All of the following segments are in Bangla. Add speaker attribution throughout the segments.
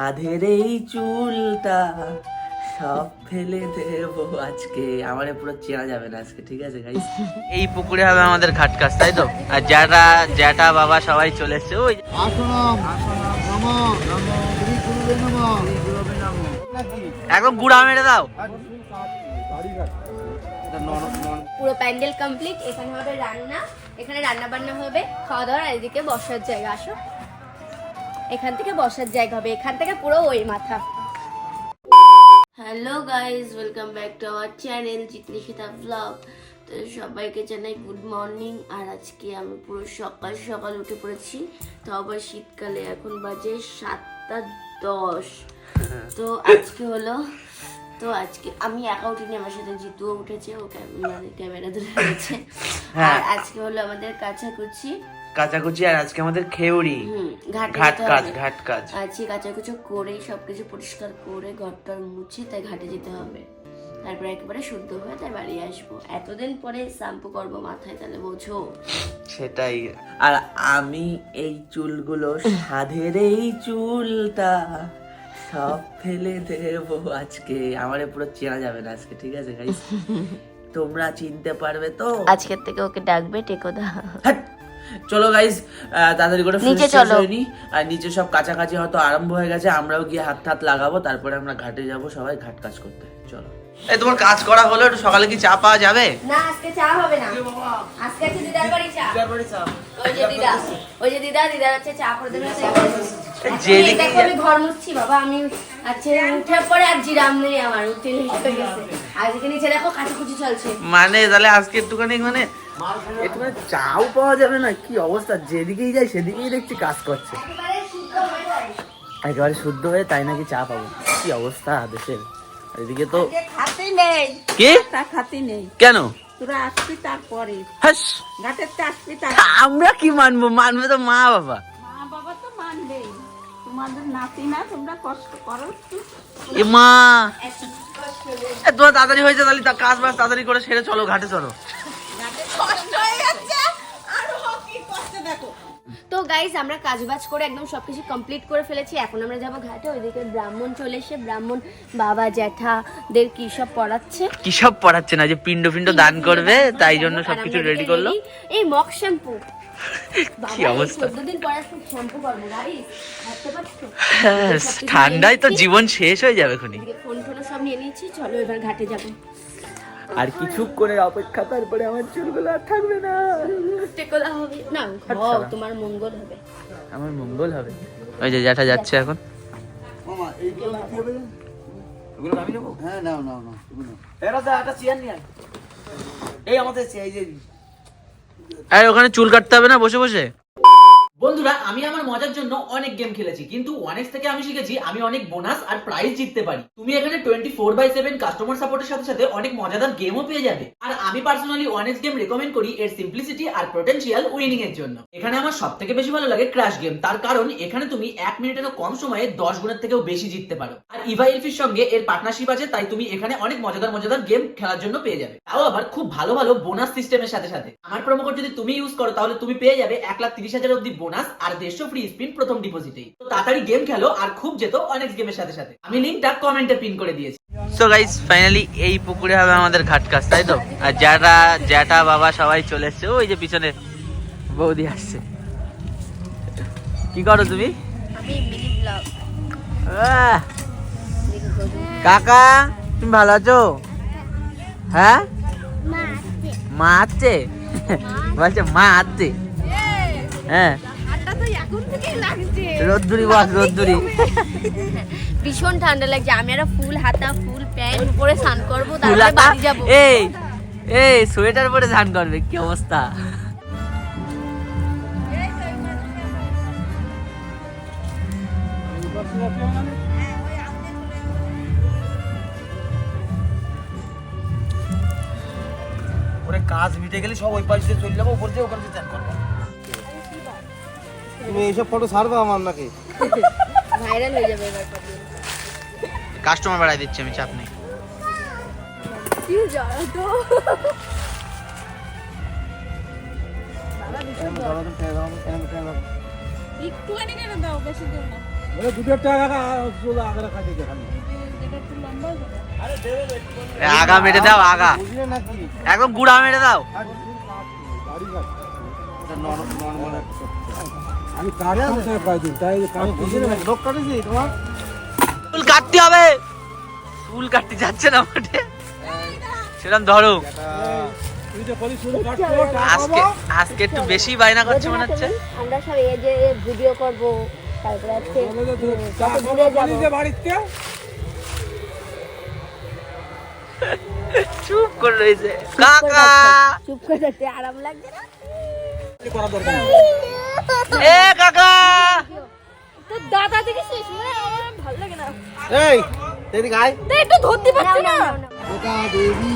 Speaker 1: সাধের এই চুলটা সব ফেলে দেব আজকে। আমারে পুরো চেনা যাবে না আজকে ঠিক আছে গাইস এই পুকুরে হবে আমাদের ঘাট কাজ তাই তো? আর জ্যাঠা জ্যাঠা বাবা সবাই চলে এসছে ওই একদম গুড়া মেরে দাও।
Speaker 2: পুরো প্যান্ডেল কমপ্লিট এখানে হবে রান্না এখানে রান্না বান্না হবে খাওয়া দাওয়া আর এদিকে বসার জায়গা আসো। এখান থেকে বসার জায়গা হবে এখান থেকে পুরো ওই মাথা। Hello guys welcome back to our channel চিত্রিষিতা vlog তো সবাইকে জানাই গুড মর্নিং আর আজকে আমি পুরো সকাল সকাল উঠে পড়েছি। তো আবার শীতকালে এখন বাজে সাতটা দশ। তো আজকে হলো তো আজকে আমি একা উঠিনি আমার সাথে জিতুও উঠেছে ও ক্যামেরা ক্যামেরা ধরে রয়েছে।
Speaker 1: হ্যাঁ।
Speaker 2: আর আজকে হলো আমাদের কাছাকুচি
Speaker 1: কাচাকুচি আর আজকে আমাদের খেউরি
Speaker 2: হুম ঘাট
Speaker 1: কাজ ঘাট কাজ।
Speaker 2: আজকে কাচাকুচো করে সবকিছু পরিষ্কার করে ঘরটার মুছে তাই ঘাটে যেতে হবে। তারপরে একেবারে শুদ্ধ হয়ে তাই বাড়ি আসব। এতদিন পরে শ্যাম্পু করব মাথায় তাহলে বোঝো।
Speaker 1: সেটাই। আর আমি এই চুলগুলো সাধের এই চুলটা সব ফেলে দেব আজকে। আমারে পুরো চেনা যাবে না আজকে ঠিক আছে গাইস তোমরা চিনতে পারবে তো?
Speaker 2: আজকের থেকে ওকে ডাকবে টেকোদা
Speaker 1: হাট! চলো গাইস তাড়াতাড়ি করে
Speaker 2: নিচে চলো।
Speaker 1: আর নিচে সব কাছাকাছি হয়তো আরম্ভ হয়ে গেছে আমরাও গিয়ে হাত হাত লাগাবো তারপরে আমরা ঘাটে যাব সবাই ঘাট কাজ করতে। চলো। এই তোমার কাজ করা হলো একটু সকালে কি চা পাওয়া যাবে?
Speaker 2: না আজকে চা হবে না। আজকে আছে দিদার বাড়ি চা। দিদার বাড়ি চা। ওই যে দিদা ওই যে দিদা দিদার হচ্ছে চা করে দেবে।
Speaker 1: যেদিকে
Speaker 2: দেখো আমি ঘর মুছছি বাবা আমি আচ্ছা উঠে পরে আর জিরাম নেই আমার লেট হয়ে গেছে। আজকে নিচে দেখো কাচাকুচি চলছে।
Speaker 1: মানে তাহলে আজকে একটুখানি মানে একটুখানি চাও পাওয়া যাবে না? কি অবস্থা? যেদিকেই যাই সেদিকেই দেখছি কাজ করছে।
Speaker 2: একেবারে শুদ্ধ হয়ে যায়।
Speaker 1: তাই নাকি চা পাবো? কি অবস্থা দেশের? এদিকে তো
Speaker 3: খাতে নেই।
Speaker 1: কি?
Speaker 3: তা খাতে নেই।
Speaker 1: কেন?
Speaker 3: তোরা আসবি তারপরে।
Speaker 1: হাস!
Speaker 3: ঘাটের তে আসবি তার
Speaker 1: আমরা কি মানবো? মানবে তো মা বাবা।
Speaker 3: মা বাবা তো মানবেই। তোমাদের নাতি না তোমরা কষ্ট করো
Speaker 1: এ মা! তোমার তাড়াতাড়ি হয়েছে তাহলে তা কাজ বাজ তাড়াতাড়ি করে সেরে চলো ঘাটে চলো।
Speaker 2: তো গাইজ আমরা কাজবাজ করে একদম সবকিছু কমপ্লিট করে ফেলেছি। এখন আমরা যাব ঘাটে ওইদিকে ব্রাহ্মণ চলে এসে ব্রাহ্মণ বাবা জ্যাঠাদের কি সব পড়াচ্ছে?
Speaker 1: কি সব পড়াচ্ছে না যে পিণ্ড পিণ্ড দান করবে তাই জন্য সবকিছু রেডি করল।
Speaker 2: এই মক শ্যাম্পু
Speaker 1: কি অবস্থা? হ্যাঁ, ঠান্ডায় তো জীবন শেষ হয়ে যাবে খুনি
Speaker 2: ফোন টোন সব নিয়ে নিয়েছি। চলো এবার ঘাটে যাব।
Speaker 1: আর কিছুক্ষণের অপেক্ষা তারপরে আমার চুলগুলো আর থাকবে না।
Speaker 2: টেকোলা হবে। না তোমার মঙ্গল হবে।
Speaker 1: আমার মঙ্গল হবে। ওই যে জ্যাঠা যাচ্ছে এখন।
Speaker 4: মামা এইগুলো কি হবে?
Speaker 1: ওগুলো আমি নেব?
Speaker 4: হ্যাঁ নাও নাও নাও তুমি
Speaker 1: এরা তো একটা চেয়ার নিয়ে এই আমাদের এই যে। ওখানে চুল কাটতে হবে না বসে বসে? বন্ধুরা, আমি আমার মজার জন্য অনেক গেম খেলেছি, কিন্তু ওয়ানেক্স থেকে আমি শিখেছি, আমি অনেক বোনাস আর প্রাইজ জিততে পারি। তুমি এখানে twenty four by seven customer সাপোর্টের সাথে সাথে অনেক মজাদার গেমও পেয়ে যাবে। আর আমি পার্সোনালি ওয়ানেক্স গেম রেকমেন্ড করি এর সিম্পলিসিটি আর পোটেনশিয়াল উইনিং এর জন্য। এখানে আমার সব থেকে বেশি ভালো লাগে ক্রাশ গেম তার কারণ এখানে তুমি এক মিনিটেরও কম সময়ে দশ গুণের থেকেও বেশি জিততে পারো। আর ইভা এলফির সঙ্গে এর পার্টনারশিপ আছে, তাই তুমি এখানে অনেক মজাদার মজাদার গেম খেলার জন্য পেয়ে যাবে। তাও আবার খুব ভালো ভালো বোনাস সিস্টেমের সাথে সাথে। আমার প্রোমো কোড যদি তুমি ইউজ করো, তাহলে তুমি পেয়ে যাবে এক লাখ তিরিশ হাজার অব্দি বোনাস আর দেড়শো ফ্রি স্পিন প্রথম ডিপোজিটেই তো তাড়াতাড়ি গেম খেলো আর খুব যেত অনেক গেমের সাথে সাথে। আমি লিঙ্কটা কমেন্টে পিন করে দিয়েছি। সো গাইস ফাইনালি এই পুকুরে হবে আমাদের ঘাট কাজ তাই তো? আর জ্যাঠা জ্যাঠা বাবা সবাই চলে এসছে। ওই যে পিছনে বৌদি আসছে। কি করো তুমি?
Speaker 2: আমি মিনি ব্লগ
Speaker 1: আহ, কাকা তুমি ভালো আছো? হ্যাঁ? মা আছে। বলছে মা আছে। হ্যাঁ। রোদ্দুরি বস রোদ্দুরি।
Speaker 2: ভীষণ ঠান্ডা লাগছে। আমি একটা ফুল হাতা ফুল প্যান্ট পরে স্নান করব তারপরে বাড়ি যাব।
Speaker 1: এই এই সোয়েটার পরে ধান করবে কি অবস্থা?
Speaker 5: ওরে কাজ মিটে গেলে সব ওই পাশে চলে যাব উপর দিয়ে ওখানে চান করব।
Speaker 4: তুমি এইসব ফটো ছাড়বে আমার নাকি।
Speaker 2: ভাইরাল হয়ে যাবে এবার
Speaker 1: কাস্টমার বাড়াই দিচ্ছি আমি চাপ নেই।
Speaker 2: কি জ্বর তো।
Speaker 3: একটুখানি কেন দাও বেশি না।
Speaker 4: আগে
Speaker 1: মেরে দাও আগা।
Speaker 4: নাকি?
Speaker 1: একদম গুড়া মেরে দাও।
Speaker 4: আমি তাই লোক কাটেছি তোমার?
Speaker 1: চুল কাটতে হবে। চুল কাটতে যাচ্ছে না মাঠে সেরকম ধরো।
Speaker 4: তুই যে কলি শুরু কাটছো
Speaker 1: আজকে আজকে একটু বেশি বায়না করছে মনে হচ্ছে।
Speaker 2: আমরা সব এই যে ভিডিও করব তারপরে আজকে
Speaker 4: বাড়িতে?
Speaker 1: চুপ করে রয়েছে। কাকা!
Speaker 2: চুপ করে থাকতে আরাম লাগছে না?
Speaker 1: এ কাকা!
Speaker 2: তো দাদা দেখেছিস? মানে আমার ভালো লাগে না।
Speaker 4: এই এদিকে আয়।
Speaker 2: তো একটু ধরতে পারছি না?
Speaker 4: ওটা দেবী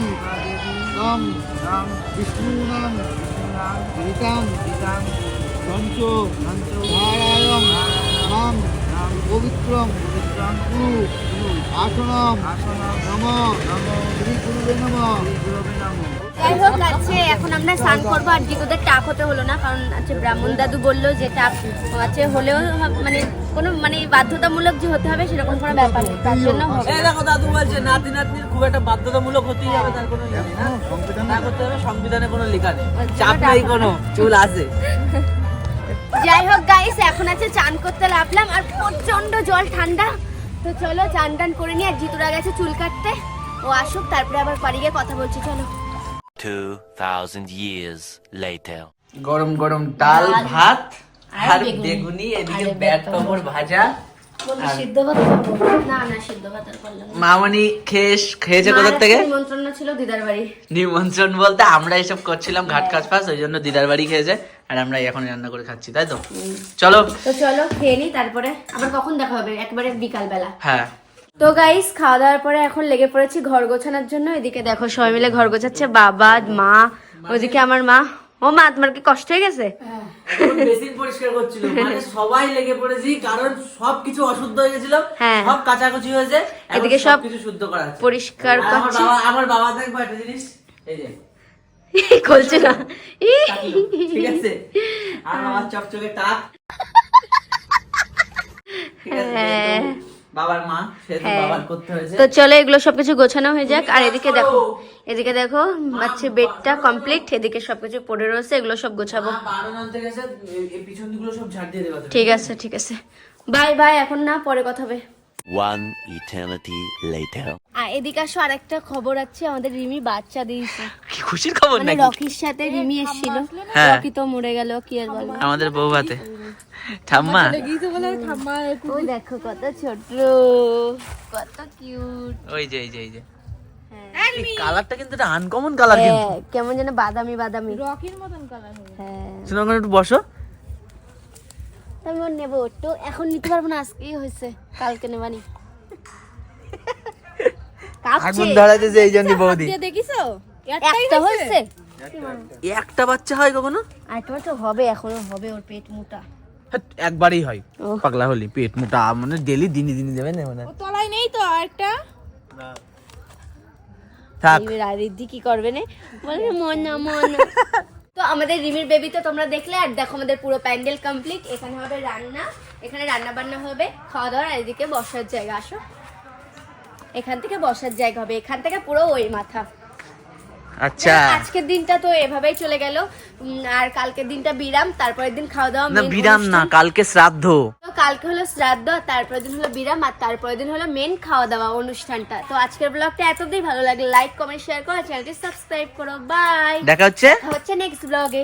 Speaker 4: নাম নাম বিষ্ণু নাম গীতাম গীতাম পঞ্চ নারায়ণ নাম নাম পবিত্রম পবিত্রম গুরু আসনম আসনম নম নম শ্রী গুরুবে নম গুরুবে নম।
Speaker 2: যাই হোক আছে এখন আমরা স্নান করব। আর টাক হতে হলো না কারণ আছে ব্রাহ্মণ দাদু বলল যে টাক আছে। হলেও মানে কোনো মানে বাধ্যতামূলক যে হতে হবে সেরকম কোনো ব্যাপার নেই। তার জন্য
Speaker 1: এই দেখো দাদু বলছে নাতি নাতনির খুব একটা বাধ্যতামূলক হতেই হবে তার কোনো ইয়ে না না করতে হবে সংবিধানে কোনো লেখা নেই। চাপ নেই কোনো চুল আছে।
Speaker 2: যাই হোক গাইস এখন আছে চান করতে লাভলাম আর প্রচণ্ড জল ঠান্ডা। তো চলো চান টান করে নিয়ে আর জিতুরা গেছে চুল কাটতে। ও আসুক তারপরে আবার বাড়ি গিয়ে কথা বলছি চলো।
Speaker 6: 2,000 years later.
Speaker 1: গরম গরম ডাল ভাত
Speaker 2: আর বেগুনি।
Speaker 1: এদিকে ব্যাট
Speaker 2: বেগুনি।
Speaker 1: ভাজা। মামনি খেয়ে খেয়েছে কোথা থেকে?
Speaker 2: নিমন্ত্রণ ছিল দিদার বাড়ি।
Speaker 1: নিমন্ত্রণ বলতে আমরা এসব করছিলাম ঘাট কাজ ফাস ওই জন্য দিদার বাড়ি খেয়েছে আর আমরা এখন রান্না করে খাচ্ছি তাই তো? চলো।
Speaker 2: তো চলো খেয়ে নি তারপরে আবার কখন দেখা হবে? একবারে বিকাল বেলা
Speaker 1: হ্যাঁ।
Speaker 2: তো গাইস খাওয়া দাওয়ার পরে এখন লেগে পড়েছি ঘর গোছানোর জন্য। এদিকে দেখো সবাই মিলে ঘর গোছাচ্ছে বাবা মা ওদিকে আমার মা। ও মা তোমার কি কষ্ট হয়ে গেছে?
Speaker 1: বেসিন পরিষ্কার করছিল। মানে সবাই লেগে পড়েছি কারণ সবকিছু অশুদ্ধ হয়ে গেছিল
Speaker 2: হ্যাঁ।
Speaker 1: সব কাচাকুচি হয়েছে
Speaker 2: এদিকে সব
Speaker 1: কিছু শুদ্ধ করা
Speaker 2: পরিষ্কার
Speaker 1: আর আমার বাবা দেখব একটা জিনিস এই যে।
Speaker 2: খুলছে না।
Speaker 1: ঠিক আছে? আর আমার চকচকে টাক।
Speaker 2: হ্যাঁ।
Speaker 1: বাবার মা সেহেতু
Speaker 2: হ্যাঁ।
Speaker 1: বাবার করতে হয়েছে।
Speaker 2: তো চলো এগুলো সবকিছু গোছানো হয়ে যাক। আর এদিকে দেখো এদিকে দেখো হচ্ছে বেডটা কমপ্লিট এদিকে সবকিছু পড়ে রয়েছে এগুলো সব গোছাবো। ঠিক আছে ঠিক আছে। বাই বাই এখন না পরে কথা হবে।
Speaker 6: One eternity later.
Speaker 2: আর এদিকে আসো আরেকটা খবর আছে আমাদের রিমি বাচ্চা দিয়েছে।
Speaker 1: কি খুশির খবর
Speaker 2: মানে
Speaker 1: নাকি?
Speaker 2: রকির সাথে রিমি এসেছিল।
Speaker 1: হ্যাঁ।
Speaker 2: রকি তো মরে গেল কি আর বলব
Speaker 1: আমাদের ঠাম্মা।
Speaker 2: ওই দেখো কত ছোট। কত কিউট
Speaker 1: ওই যে এই যে এই যে। কালারটা কিন্তু একটা আনকমন কালার কিন্তু।
Speaker 2: হ্যাঁ কেমন যেন বাদামি বাদামি রকির মতন কালার হ্যাঁ
Speaker 1: শুনো একটু বসো।
Speaker 2: আমি ওর নেব তো এখন নিতে পারব না আজকেই হয়েছে কালকে নেবানি
Speaker 1: আগুন ধরাইতেছে এই জন্য বৌদি।
Speaker 2: একটা হয়েছে।
Speaker 1: একটা বাচ্চা হয় কখনো?
Speaker 2: তো হবে এখনও হবে ওর পেট মোটা।
Speaker 1: একবারই হয়।
Speaker 2: ও।
Speaker 1: পাগলা হলি পেট মোটা মানে ডেলি দিনে দিনে দেবে না মানে?
Speaker 3: তলায় নেই তো আরেকটা
Speaker 1: থাক।
Speaker 2: এবার আর কি করবে না? বলবে মনা মনা তো আমাদের রিমির বেবি তো তোমরা দেখলে, আর দেখো আমাদের পুরো প্যান্ডেল কমপ্লিট এখানে হবে রান্না, এখানে রান্না বান্না হবে খাওয়া দাওয়ার আর এদিকে বসার জায়গা, আসো। এখান থেকে বসার জায়গা হবে, এখান থেকে পুরো ওই মাথা।
Speaker 1: আচ্ছা।
Speaker 2: আজকের দিনটা তো এভাবেই চলে গেল। আর কালকের দিনটা বিরাম তারপরের দিন খাওয়া দাওয়া
Speaker 1: না বিরাম না কালকে শ্রাদ্ধ।
Speaker 2: তো কালকে হলো শ্রাদ্ধ তারপরের দিন হলো বিরাম আর তারপরের দিন হলো মেন খাওয়া দাওয়া অনুষ্ঠানটা। তো আজকের ব্লগটা এতদিন ভালো লাগলে লাইক কমেন্ট শেয়ার করো চ্যানেলটি সাবস্ক্রাইব করো। বাই
Speaker 1: দেখা হচ্ছে?
Speaker 2: হচ্ছে নেক্সট ব্লগে